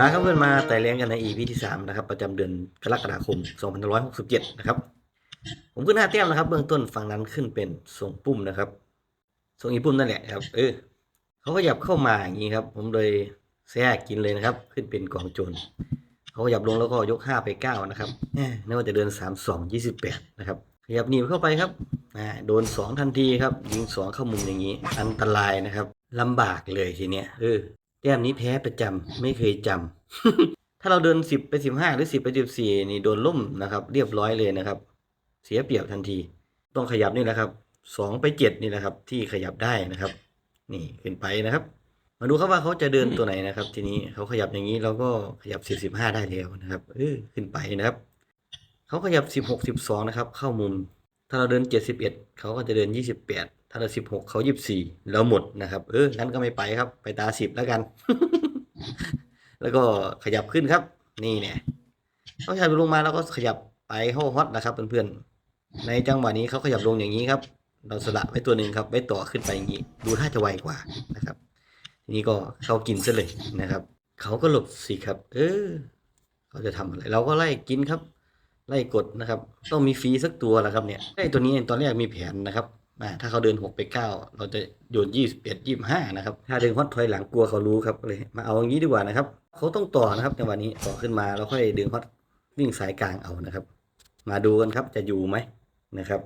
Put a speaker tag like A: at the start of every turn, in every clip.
A: มาครับเพื่อนมาไต่เลี้ยงกันใน EP ที่ 3 นะครับ ประจำเดือนกรกฎาคม 2567 นะครับ ผมขึ้นห้าแต้มนะครับ เบื้องต้นฝั่งนั้นขึ้นเป็นทรงปุ่มนะครับทรงอีปุ่มนั่นแหละครับ เออเขาก็หยับเข้ามาอย่างนี้ครับ ผมเลยแทรกกินเลยนะครับ ขึ้นเป็นกองโจรเขาก็หยับลงแล้วก็ยก 5 ไป 9 นะครับแหม่นึกว่าจะเดิน 3 2 28 นะครับขยับหนีบเข้าไปครับโดน 2 ทันทีครับ ยิง 2 เข้ามุมอย่างนี้ อันตรายนะครับลำบากเลยทีเนี้ยเออ แต้มนี้แพ้ประจำไม่เคยจำถ้าเราเดินสิบไปสิบห้าหรือสิบไปสิบสี่นี่โดนล่มนะครับ เรียบร้อยเลยนะครับ เสียเปรียบทันที ต้องขยับนี่แหละครับสองไปเจ็ดนี่แหละครับ ที่ขยับได้นะครับ นี่ขึ้นไปนะครับ มาดูครับว่าเขาจะเดินตัวไหนนะครับ ทีนี้เขาขยับอย่างนี้เราก็ขยับสิบสิบห้าได้แล้วนะครับเออขึ้นไปนะครับเขาขยับสิบหกสิบสองนะครับ เข้ามุม ถ้าเราเดินเจ็ดสิบเอ็ดเขาก็จะเดินยี่สิบแปด ถ้าเราสิบหกเขายี่สิบสี่แล้วหมดนะครับ เอองั้นก็ไม่ไปครับ ไปตาสิบแล้วกัน แล้วก็ขยับขึ้นครับ นี่เนี่ยเขาขยับลงมาแล้วก็ขยับไปเข้าฮอตนะครับเพื่อนๆในจังหวะนี้เขาขยับลงอย่างนี้ครับ เราสละไว้ตัวหนึ่งครับไว้ต่อขึ้นไปอย่างนี้ ดูท่าจะไวกว่านะครับ ทีนี้ก็เขากินซะเลยนะครับเขาก็หลบสิครับ เออเขาจะทำอะไร เราก็ไล่กินครับ ไล่กดนะครับ ต้องมีฟรีสักตัวแหละครับเนี่ยไอ้ตัวนี้ตอนแรกมีแผนนะครับ ถ้าเขาเดินหกไปเก้าเราจะโยนยี่สิบเอ็ดยี่สิบห้านะครับ ถ้าเดินฮอตถอยหลังกลัวเขารู้ครับเลยมาเอาอย่างนี้ดีกว่านะครับเขาต้องต่อนะครับจังหวะนี้ต่อขึ้นมาแล้วค่อยเดึงฮอตวิ่งสายกลางเอานะครับ มาดูกันครับจะอยู่ไหมนะครับ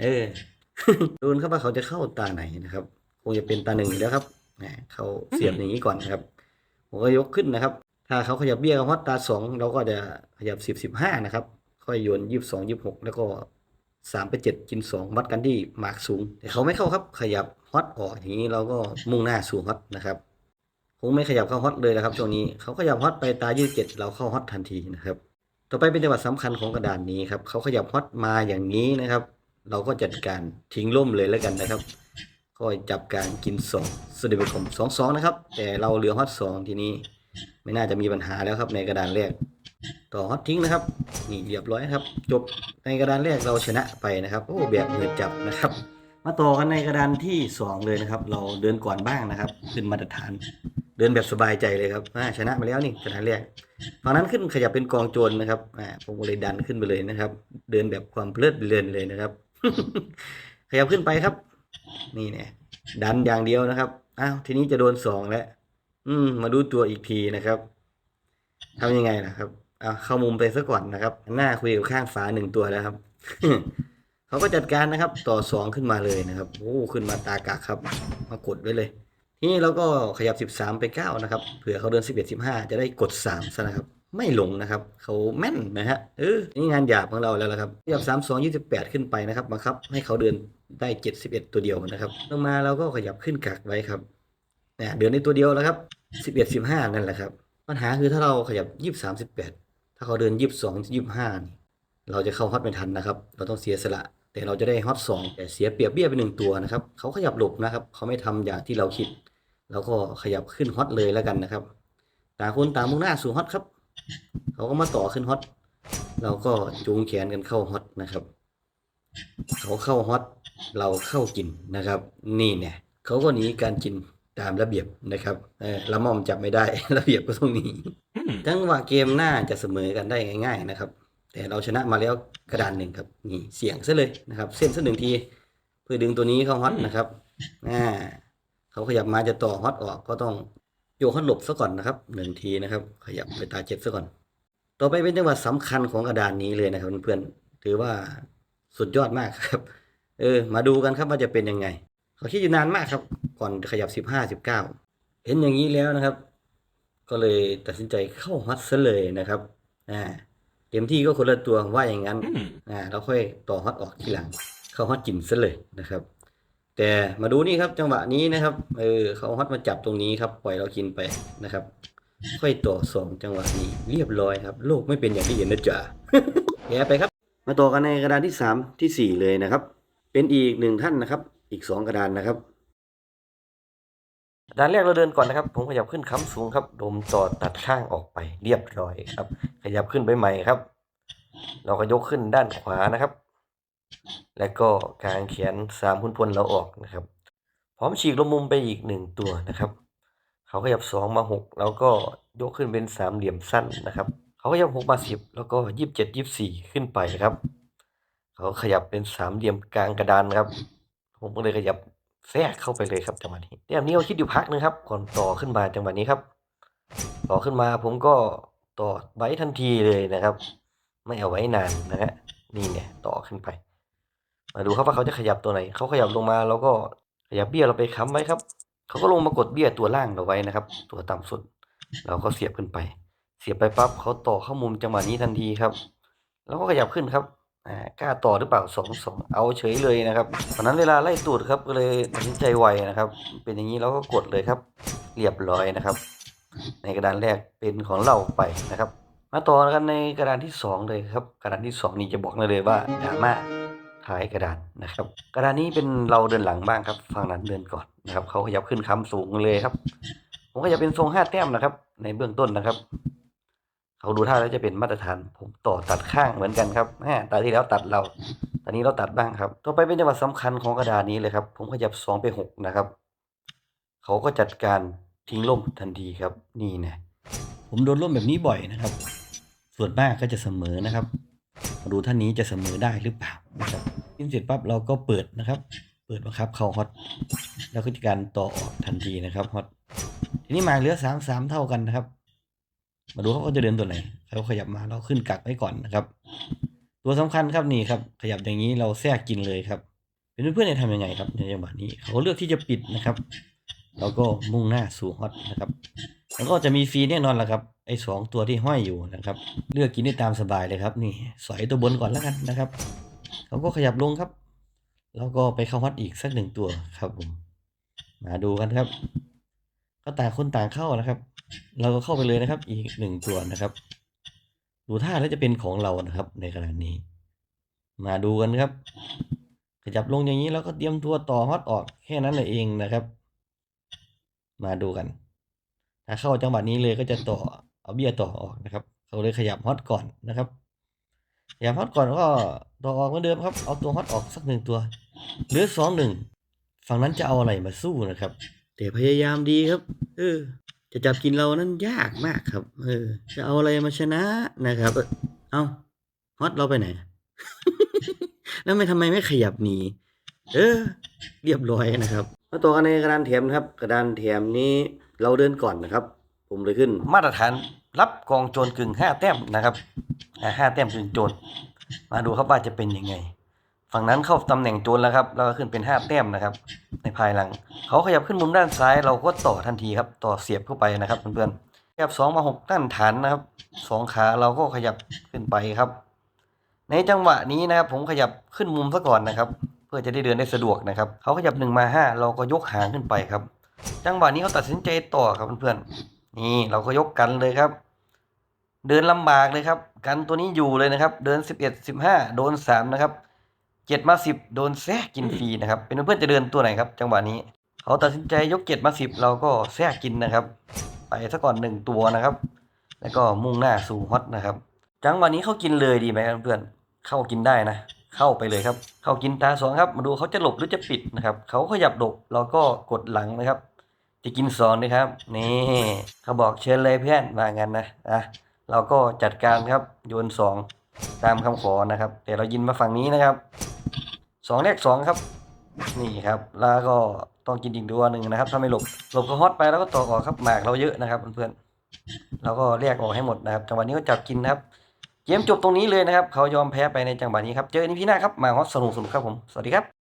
A: เออดูนครับว่าเขาจะเข้าตาไหนนะครับ คงจะเป็นตาหนึ่งแล้วครับเขาเสียบอย่างนี้ก่อนนะครับผมก็ยกขึ้นนะครับ ถ้าเขาขยับเบี้ยกับฮอตตาสองเราก็จะขยับสิบสิบห้านะครับ ค่อยโยนยี่สิบสองยี่สิบหกแล้วก็ สามไปเจ็ดกินสองวัดกันที่มาร์กสูง แต่เขาไม่เข้าครับ ขยับฮอตออกอย่างนี้เราก็มุ่งหน้าสู่ฮอตนะครับคงไม่ขยับเข้าฮอตเลยนะครับช่วงนี้เขาขยับฮอตไปตายี่สิบเจ็ดเราเข้าฮอตทันทีนะครับ ต่อไปเป็นจังหวะสำคัญของกระดานนี้ครับเขาขยับฮอตมาอย่างนี้นะครับ เราก็จัดการทิ้งล่มเลยแล้วกันนะครับก็จับการกินสองสเดเบคอมสองสองนะครับ แต่เราเหลือฮอตสองทีนี้ ไม่น่าจะมีปัญหาแล้วครับในกระดานแรก ต่อฮอตทิ้งนะครับนี่เรียบร้อยครับ จบ ในกระดานแรกเราชนะไปนะครับโอ้แบบมือจับนะครับ มาต่อกันในกระดานที่สองเลยนะครับ เราเดินก่อนบ้างนะครับ ขึ้นมาตรฐาน เดินแบบสบายใจเลยครับชนะมาแล้วนี่กระดานแรกฝั่งนั้นขึ้นขยับเป็นกองโจรนะครับผมเลยดันขึ้นไปเลยนะครับ เดินแบบความเพลิดเพลินเลยนะครับ ขยับขึ้นไปครับ นี่เนี่ยดันอย่างเดียวนะครับอ้าวทีนี้จะโดนสองแล้วอืม มาดูตัวอีกทีนะครับทำยังไงนะครับ เอาเข้ามุมไปซะก่อนนะครับ หน้าคุยกับข้างฝาหนึ่งตัวแล้วครับ เขาก็จัดการนะครับ ต่อสองขึ้นมาเลยนะครับโอ้ขึ้นมาตากากครับ มากดไว้เลย ทีนี้เราก็ขยับสิบสามไปเก้านะครับเผื่อเขาเดินสิบเอ็ดสิบห้าจะได้กดสามซะนะครับ ไม่หลงนะครับ เขาแม่นนะฮะเออนี่งานหยาบของเราแล้วละครับขยับสามสองยี่สิบแปดขึ้นไปนะครับบังคับ ให้เขาเดินได้เจ็ดสิบเอ็ดตัวเดียวนะครับลงมาเราก็ขยับขึ้นกักไว้ครับเนี่ยเดินในตัวเดียวแล้วครับสิบเอ็ดสิบห้านั่นแหละครับ ปัญหาคือถ้าเราขยับยี่สามสิบแปด ถ้าเขาเดินยี่สิบสองยี่สิบห้านี่เราจะเข้าฮอตไม่ทันนะครับ เราต้องเสียสละ แต่เราจะได้ฮอตสองแต่เสียเปรียบเบี้ยไปหนึ่งตัวนะครับ เขาขยับหลบนะครับ เขาไม่ทำอย่างที่เราคิด เราก็ขยับขึ้นฮอตเลยแล้วกันนะครับ ต่างคนต่างมุ่งหน้าสู่ฮอตครับ เขาก็มาต่อขึ้นฮอต เราก็จูงแขนกันเข้าฮอตนะครับ เขาเข้าฮอต เราเข้ากินนะครับ นี่เนี่ยเขาก็หนีการกินตามระเบียบนะครับเออละม่อมจับไม่ได้ ระเบียบก็ต้องหนี จังหวะเกมน่าจะเสมอกันได้ง่าย ๆ นะครับ แต่เราชนะมาแล้วกระดานหนึ่งครับนี่เสียงซะเลยนะครับ เส้นสักหนึ่งที เพื่อดึงตัวนี้เข้าฮอตนะครับอ่าเขาขยับมาจะต่อฮอตออกก็ต้องโยกเขาหลบซะก่อนนะครับหนึ่งทีนะครับ ขยับไปตาเจ็ดซะก่อน ต่อไปเป็นจังหวะสำคัญของกระดานนี้เลยนะครับเพื่อนๆถือว่าสุดยอดมากครับ เออ มาดูกันครับว่าจะเป็นยังไง เขาคิดอยู่นานมากครับ ก่อนขยับสิบห้าสิบเก้าเห็นอย่างนี้แล้วนะครับ ก็เลยตัดสินใจเข้าฮอตซะเลยนะครับอ่าเต็มที่ก็คนละตัวว่าอย่างนั้นอ่าเราค่อยต่อฮอตออกทีหลัง เข้าฮอตจินซะเลยนะครับ แต่มาดูนี่ครับจังหวะนี้นะครับเออเขาฮอตมาจับตรงนี้ครับปล่อยเรากินไปนะครับ ค่อยต่อสองจังหวะนี้เรียบร้อยครับ โลกไม่เป็นอย่างที่เห็นนะจ๊ะแย่ไปครับ มาต่อกันในกระดานที่สามที่สี่เลยนะครับ เป็นอีกหนึ่งท่านนะครับ อีกสองกระดานนะครับกระ ด้านแรกเราเดินก่อนนะครับ ผมขยับขึ้นค้ำสูงครับ ดมต่อตัดข้างออกไปเรียบร้อยครับ ขยับขึ้นไปใหม่ครับ เราก็ยกขึ้นด้านขวานะครับ แล้วก็กางแขนสามพุนพลเราออกนะครับ พร้อมฉีกลงมุมไปอีกหนึ่งตัวนะครับ เขาขยับสองมาหกแล้วก็ยกขึ้นเป็นสามเหลี่ยมสั้นนะครับ เขาขยับหกมาสิบแล้วก็ยี่สิบเจ็ดยี่สิบสี่ขึ้นไปครับ เขาขยับเป็นสามเหลี่ยมกลางกระดานครับ ผมก็เลยขยับ แทรกเข้าไปเลยครับจังหวะนี้แต้มนี้เราคิดอยู่พักนึงครับ ก่อนต่อขึ้นมาจังหวะนี้ครับ ต่อขึ้นมาผมก็ต่อไว้ทันทีเลยนะครับ ไม่เอาไว้นานนะฮะนี่เนี่ยต่อขึ้นไป มาดูครับว่าเขาจะขยับตัวไหนเขาขยับลงมาแล้วก็ขยับเบี้ยเราไปค้ำไว้ครับเขาก็ลงมากดเบี้ยตัวล่างเราไว้นะครับ ตัวต่ำสุด เราก็เสียบขึ้นไป เสียบไปปั๊บเขาต่อเข้ามุมจังหวะนี้ทันทีครับ แล้วก็ขยับขึ้นครับ กล้าต่อหรือเปล่าสองสองเอาเฉยเลยนะครับตอนนั้นเวลาไล่ตูดครับก็เลยตัดสินใจไวนะครับ เป็นอย่างนี้เราก็กดเลยครับ เรียบร้อยนะครับ ในกระดานแรกเป็นของเราไปนะครับ มาต่อกันในกระดานที่สองเลยครับ กระดานที่สองนี้จะบอกเลยว่าดราม่าท้ายกระดานนะครับ กระดานนี้เป็นเราเดินหลังบ้างครับฝั่งนั้นเดินก่อนนะครับเขาขยับขึ้นคำสูงเลยครับ ผมก็จะเป็นทรงห้าแต้มนะครับ ในเบื้องต้นนะครับ เขาดูท่าแล้วจะเป็นมาตรฐาน ผมต่อตัดข้างเหมือนกันครับแหมตาที่แล้วตัดเรา ตอนนี้เราตัดบ้างครับ ต่อไปเป็นจังหวะสำคัญของกระดานนี้เลยครับ ผมขยับสองไปหกนะครับ เขาก็จัดการทิ้งล่มทันทีครับ นี่นะผมโดนล่มแบบนี้บ่อยนะครับ ส่วนมากก็จะเสมอนะครับมาดูท่านนี้จะเสมอได้หรือเปล่านะครับทิ้งเสร็จปั๊บเราก็เปิดนะครับ เปิดบังคับเข้าฮอต แล้วก็จะการต่อออกทันทีนะครับฮอต ทีนี้มาเหลือสามสามเท่ากันนะครับ มาดูเขาก็จะเดินตัวไหนเขาขยับมาเราขึ้นกักไว้ก่อนนะครับ ตัวสำคัญครับนี่ครับ ขยับอย่างนี้เราแทรกกินเลยครับ เป็นเพื่อนๆจะทำยังไงครับในจังหวะนี้เขาเลือกที่จะปิดนะครับ แล้วก็มุ่งหน้าสู่ฮอตนะครับ แล้วก็จะมีฟรีแน่นอนแหละครับไอ้สองตัวที่ห้อยอยู่นะครับ เลือกกินได้ตามสบายเลยครับ นี่สอยตัวบนก่อนแล้วกันนะครับเขาก็ขยับลงครับ แล้วก็ไปเข้าฮอตอีกสักหนึ่งตัวครับผมมาดูกันครับ ก็ต่างคนต่างเข้านะครับ เราก็เข้าไปเลยนะครับ อีกหนึ่งตัวนะครับดูท่าแล้วจะเป็นของเรานะครับ ในขณะนี้ มาดูกันครับ ขยับลงอย่างนี้แล้วก็เตรียมตัวต่อฮอตออกแค่นั้นเองนะครับ มาดูกัน ถ้าเข้าจังหวะนี้เลยก็จะต่อเอาเบี้ยต่อออกนะครับ เขาเลยขยับฮอตก่อนนะครับขยับฮอตก่อนก็ต่อออกเหมือนเดิมครับ เอาตัวฮอตออกสักหนึ่งตัวเหลือสองหนึ่งฝั่งนั้นจะเอาอะไรมาสู้นะครับแต่พยายามดีครับ เออ จะจับกินเรานั้นยากมากครับ เออ จะเอาอะไรมาชนะนะครับ เออเอาฮอตเราไปไหน แล้วไม่ทำไมไม่ขยับหนี เออ เรียบร้อยนะครับ มาต่อกันในกระดานแถมนะครับ กระดานแถมนี้เราเดินก่อนนะครับ ผมเลยขึ้น มาตรฐานรับกองโจรกึ่งห้าแต้มนะครับห้าแต้มกึ่งโจรมาดูครับว่าจะเป็นยังไง ฝั่งนั้นเข้าตำแหน่งโจรแล้วครับ แล้วก็ขึ้นเป็นห้าแต้มนะครับ ในภายหลัง เขาขยับขึ้นมุมด้านซ้ายเราก็ต่อทันทีครับ ต่อเสียบเข้าไปนะครับเพื่อนๆขยับสองมาหกด้านฐานนะครับสองขาเราก็ขยับขึ้นไปครับ ในจังหวะนี้นะครับ ผมขยับขึ้นมุมซะก่อนนะครับ เพื่อจะได้เดินได้สะดวกนะครับ เขาขยับหนึ่งมาห้าเราก็ยกหางขึ้นไปครับ จังหวะนี้เขาตัดสินใจต่อครับเพื่อนๆนี่เราก็ยกกันเลยครับ เดินลำบากเลยครับ กันตัวนี้อยู่เลยนะครับ เดินสิบเอ็ดสิบห้าโดนสามนะครับ เจ็ดมาสิบโดนแทรกกินฟรีนะครับ เป็นเพื่อนๆจะเดินตัวไหนครับ จังหวะนี้ เขาตัดสินใจยกเจ็ดมาสิบเราก็แทรกกินนะครับ ไปซะก่อนหนึ่งตัวนะครับ แล้วก็มุ่งหน้าสู่ฮอตนะครับ จังหวะนี้เขากินเลยดีไหมครับเพื่อนเข้ากินได้นะ เข้าไปเลยครับ เข้ากินตาสองครับ มาดูเขาจะหลบหรือจะปิดนะครับ เขาขยับหลบเราก็กดหลังนะครับ จะกินสองนะครับ นี่เขาบอกเชิญเลยเพื่อนมางั้นนะอะเราก็จัดการครับโยนสองตามคำขอนะครับ แต่เรายินมาฝั่งนี้นะครับ สองแรกสองครับ นี่ครับ แล้วก็ต้องกินอีกตัวหนึ่งนะครับ ถ้าไม่หลบหลบก็ฮอตไปแล้วก็ต่อออกครับหมากเราเยอะนะครับเพื่อนๆเราก็เรียกออกให้หมดนะครับ จังหวะนี้ก็จับกินนะครับ เกมจบตรงนี้เลยนะครับ เขายอมแพ้ไปในจังหวะนี้ครับ เจอกันอีพีหน้าครับหมาฮอตสนุกสนุกครับผม สวัสดีครับ